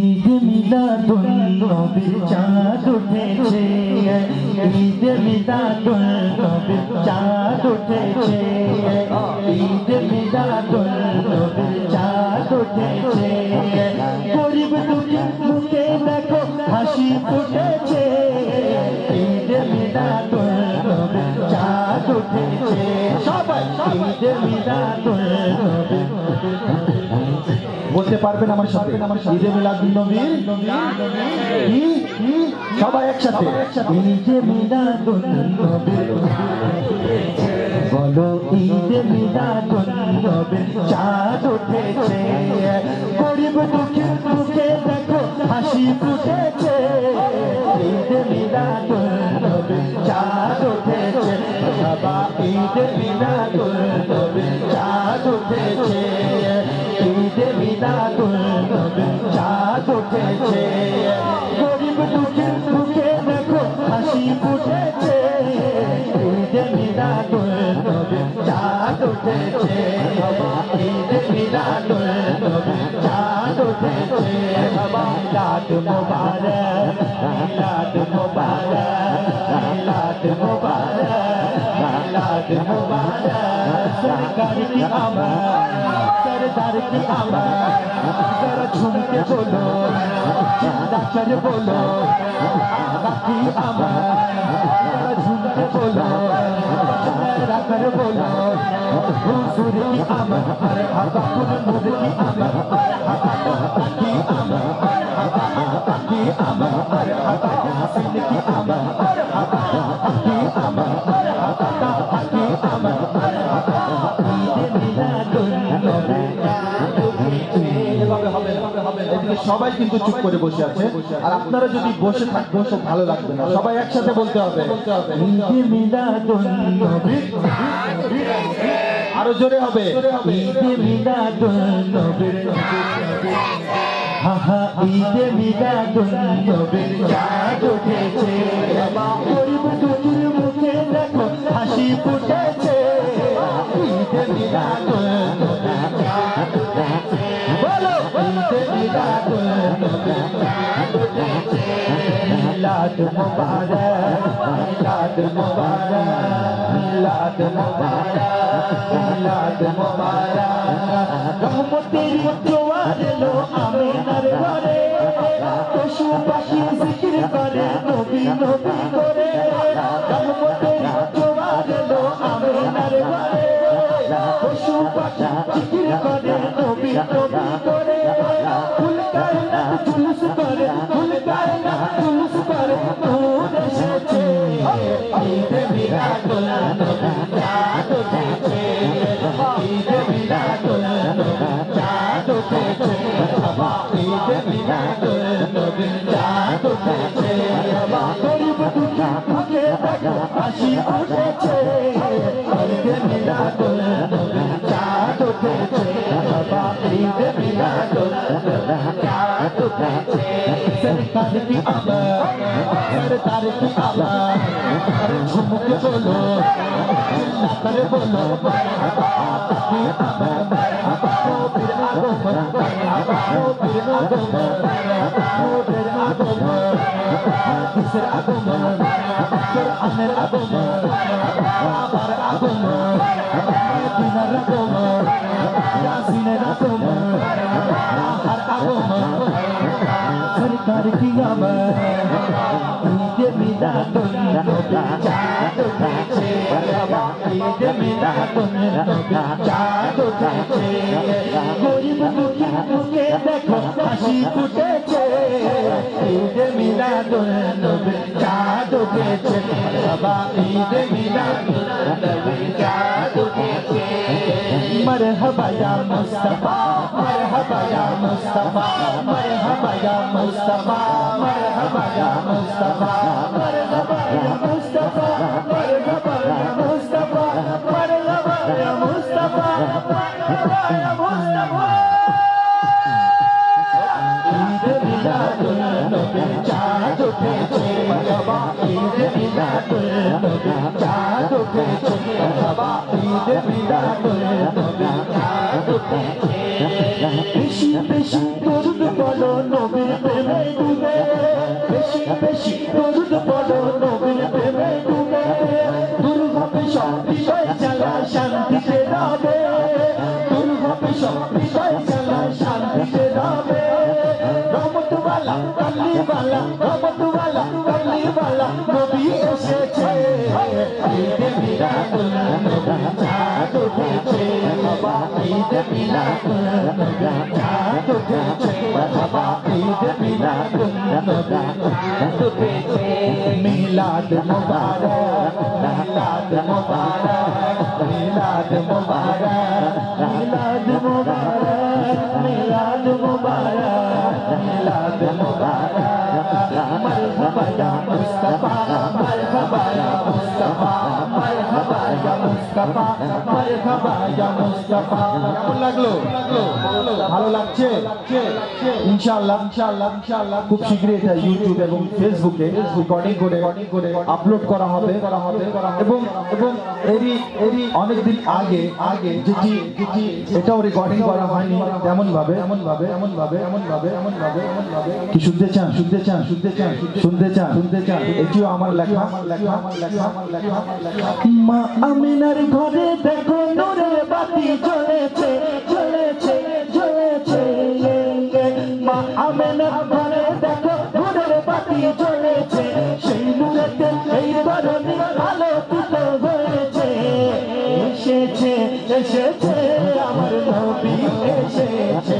ঈদ মিলাদুন নবীর চাঁদ উঠেছে। ঈদ মিলাদুন নবীর চাঁদ উঠেছে। ঈদ মিলাদুন নবীর চাঁদ উঠেছে। গরিব দুঃখী মুখে দেখো হাসি ফুটেছে। ঈদ মিলাদুন নবীর চাঁদ উঠেছে। সবাই। বলতে পারবেন আমার সাথে। ঈদে মিলাদুন নবীর। কি কি সবাই একসাথে। ঈদে মিলাদুন নবীর। বলো ঈদে মিলাদুন নবীর। চাঁদ উঠেছে। গরিব দুঃখের মুখে দেখো হাসি ফুটেছে। ঈদে মিলাদুন নবীর। চাঁদ উঠেছে। বাবা ঈদে মিলাদুন নবীর। চাঁদ উঠেছে। উঠেছে ঈদে মিলাদুন নবীর চাঁদ উঠেছে মিলাদ মুবারক মিলাদ মুবারক মিলাদ মুবারক মিলাদ মুবারক সরকার আমার ডাক্তার কি আমার ঝুমকে বলো ডাক্তার বলো কি আমার ঝুমকে বলো ডাক্তার বলো হুসুর কি আমার বাপুর মুদ কি আমার সবাই কিন্তু চুপ করে বসে আছে। আর আপনারা যদি বসে থাকবেন তো ভালো লাগবে না। সবাই একসাথে বলতে হবে। আরও জোরে হবে। হাসি ফুটেছে মুবারক মিলাদ মুবারক রহমতের জোয়ার এলো আমিনার ঘরে। পশু পাখি করে নবী নবী করে। জুলুস করে ফুল দেখো হাসি উঠেছে ঝুমকে বলো করে বলো আগমন আমার আবশ আমার আবশ বিনা রকম দেখো مرحبا يا مصطفى مرحبا يا مصطفى مرحبا يا مصطفى مرحبا يا مصطفى مرحبا يا مصطفى مرحبا يا مصطفى مرحبا يا مصطفى مرحبا يا مصطفى عيد ميلاد النبي چاند پیچھے بابا عيد ميلاد النبي چاند پیچھے بابا عيد ميلاد বেশি বেশি দরুদ পড়ো নবীর প্রেমে ডুবে বেশি বেশি দরুদ পড়ো নবীর প্রেমে ডুবে দূর হবে সব বিষয় জ্বালা শান্তিতে রবে দূর হবে সব বিষয় জ্বালা শান্তিতে রবে রহমতওয়ালা কামলিওয়ালা রহমতওয়ালা কামলিওয়ালা নবী এসেছে ঈদে মিলাদুন নবী চাঁদ উঠেছে বাবা ঈদে মিলাদুন নবী চাঁদ উঠেছে বাবা ঈদে মিলাদুন নবী চাঁদ উঠেছে মিলাদ মুবারক মিলাদ মুবারক মিলাদ মুবারক মিলাদ ya Mustafa marhaba ya Mustafa marhaba ya Mustafa marhaba ya Mustafa কেমন লাগল লাগল ভালো লাগছে? ইনশাআল্লাহ ইনশাআল্লাহ ইনশাআল্লাহ। খুব শীঘ্রই এটা ইউটিউব এবং ফেসবুকে রেকর্ডিং করে করে আপলোড করা হবে। করা হবে এবং এবং এরই এরই অনেকদিন আগে আগে যেটি যেটি এটাও রেকর্ডিং করা হয়নি তেমন ভাবে এমন ভাবে এমন ভাবে এমন ভাবে এমন ভাবে এমন ভাবে কি শুনতে চান? শুনতে চান? শুনতে চান? শুনতে চান? শুনতে চান? এটিও আমার লেখা লেখা লেখা লেখা। মা আমিনার ঘরে দেখো, নূরের বাতি জ্বলেছে। এসেছে আমার নবী এসেছে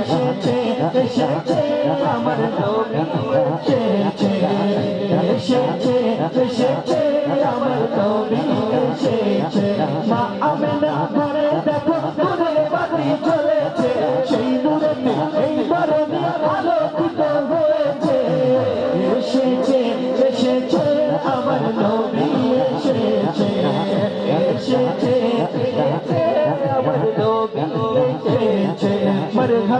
এসেছে এসেছে আমার নবী এসেছে এসেছে আমার নবী এসেছে। মা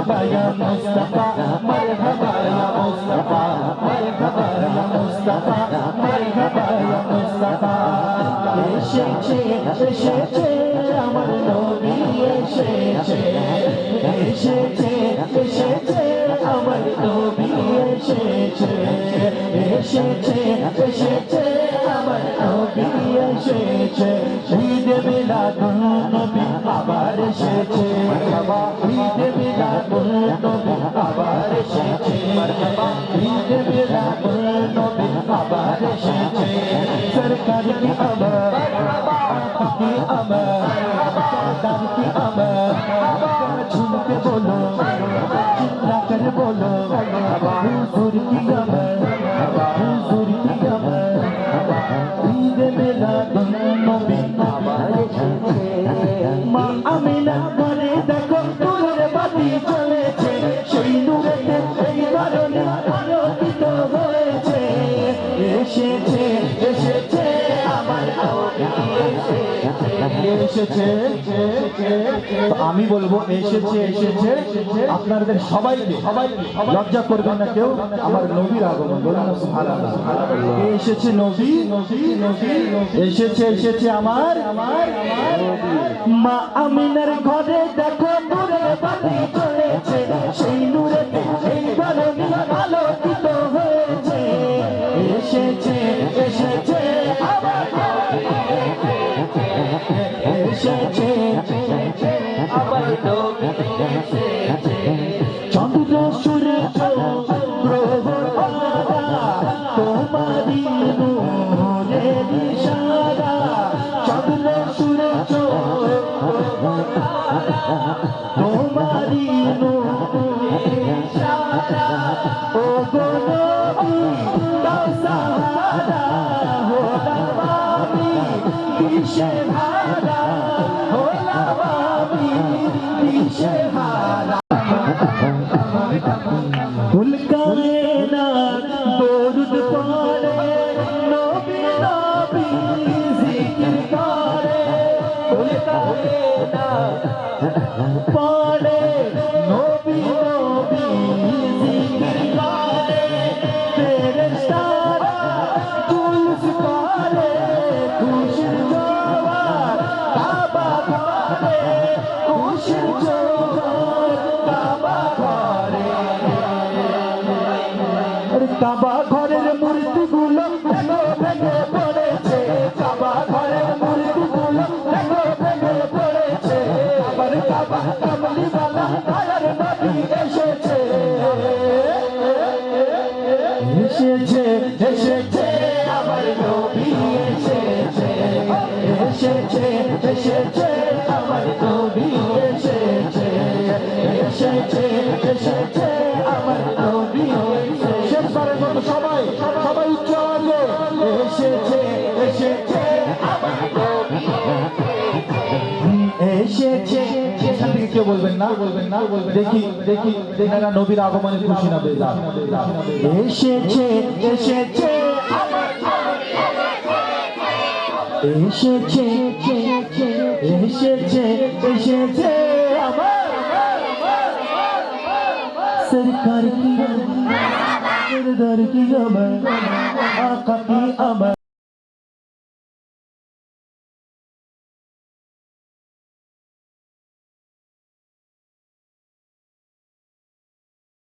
মরহবা ইয়া মুস্তাফা মরহবা ইয়া মুস্তাফা মরহবা ইয়া মুস্তাফা মরহবা ইয়া মুস্তাফা এসেছে এসেছে আমার নবী এসেছে এসেছে এসেছে আমার নবী এসেছে এসেছে এসেছে আমার নবী এসেছে ঈদে মিলাদুন নবী আবার এসেছে মিলাদুন নবী আবার এসেছে ঈদে মিলাদুন নবী আবার এসেছে সরকার এসেছে। আমি বলব, এসেছে এসেছে। আপনাদের সবাইকে সবাইকে লজ্জা করবেন না কেউ। আমার নবীর আগমন, বলুন এসেছে নবী, এসেছে এসেছে আমার মা আমিনার ঘরে দেখো নূরের বাতি জ্বলেছে। সেই এই ধরনী আলোকিত হয়েছে। এসেছে চন্দ্র সূর্য গ্রহ তারা তোমারই নূরের ইশারা চন্দ্র সূর্য তোমারই নূরের ইশারা ও গো নবী দাও সাহারা হলাম আমি দিশে দিশে হারা ফুলকারে না দরুদ পড়ে নবী নবী জিকির করে ফুলকারে না এসেছে এসেছে আমার নবী এসেছে। এসেছে এসেছে আমার নবী এসেছে। এসেছে এসেছে আমার নবী এসেছে। সবাই সবাই উচ্চ আওয়াজে এসেছে না দেখি দেখি যেনারা নবীর আগমনে খুশি না বেজা এসেছে এসেছে এসেছে এসেছে এসেছে সরকার কি আমার দরকার কি আমার আকা কি আমার।